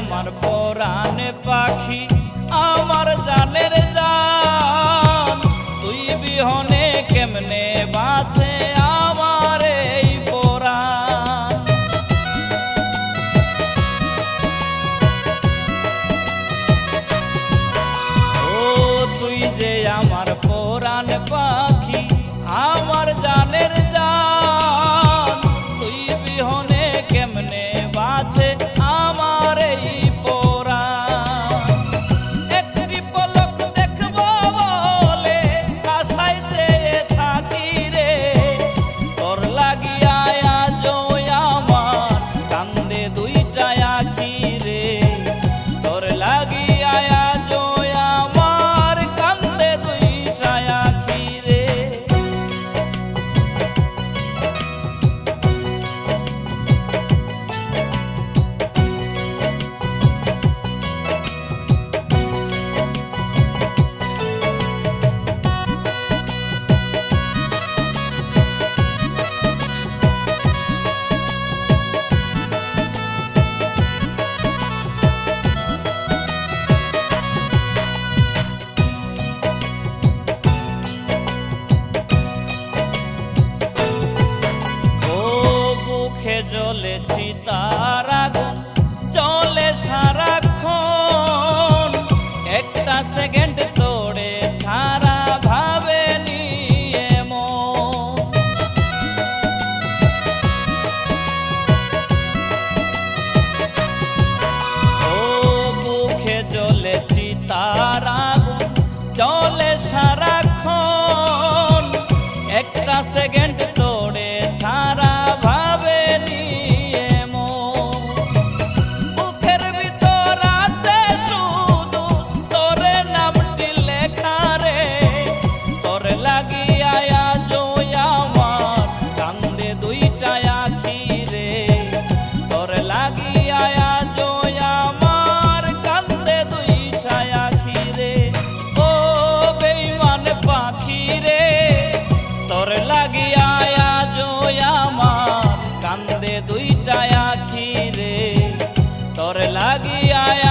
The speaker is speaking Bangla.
আমার পরাণে পাখি, আমার জানের জান। তুই বিহনে কেমনে বাঁচে আমার এই পরাণ? ও, তুই যে আমার পরাণ পা লাগিয়া